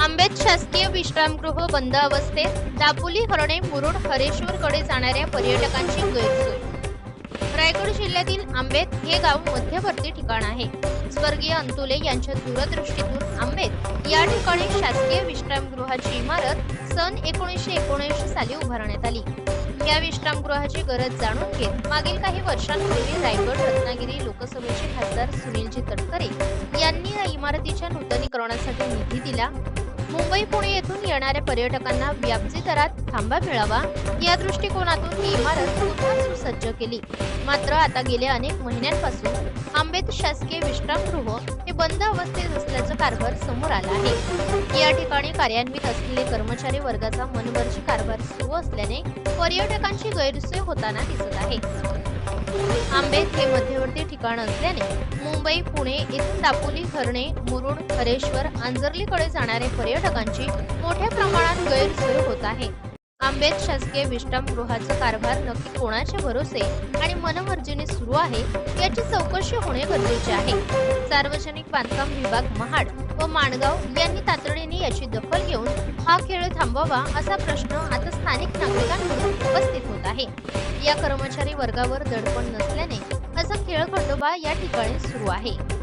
आंबेत शासकीय विश्रामगृह बंद अवस्थेत दापोली हरणे मुरुड हरेश्वरकडे जाणाऱ्या पर्यटकांची गैरसोय. रायगड जिल्ह्यातील आंबेत हे गाव मध्यवर्ती ठिकाण आहे. स्वर्गीय अंतुले यांच्या दूरदृष्टीतून आंबेत या ठिकाणी शासकीय विश्रामगृहाची इमारत सन एकोणीसशे एकोणऐंशी साली उभारण्यात आली. या विश्रामगृहाची गरज जाणून घेत मागील काही वर्षांपूर्वी रायगड रत्नागिरी लोकसभेचे खासदार सुनीलजी तटकरे यांनी या इमारतीच्या नूतनीकरणासाठी निधी दिला. मुंबई पुणे येथून येणाऱ्या पर्यटकांना व्यापजी दरात थांबा मिळावा या दृष्टिकोनातून ही इमारत पुन्हा सुसज्ज केली. मात्र आता गेल्या अनेक महिन्यांपासून आंबेत शासकीय विश्रामगृह हे बंद अवस्थेत असल्याचं कारभार समोर आला आहे. या ठिकाणी कार्यान्वित असलेले कर्मचारी वर्गाचा मनवर्जी कारभार सुरू असल्याने पर्यटकांची गैरसोय होताना दिसत आहे. आंबेत हे ठिकाण असल्याने मुंबई पुणे येथून दापोली हरणे मुरुड हरेश्वर आंजर्लीकडे जाणाऱ्या पर्यटकांची मोठ्या प्रमाणात गैरसोय होत आहे. आंबेत शासकीय विश्रामगृहाचा कारभार नक्की कोणाचे भरोसे आणि मनमर्जीने सुरू आहे याची चौकशी होणे गरजेचे आहे. सार्वजनिक बांधकाम विभाग महाड व माणगाव यांनी तातडीने याची दखल घेऊन हा खेळ थांबवावा असा प्रश्न आता स्थानिक नागरिकांना आहे. या कर्मचारी वर्गावर दडपण नसल्याने असा खेळ खंडोबा या ठिकाणी सुरू आहे.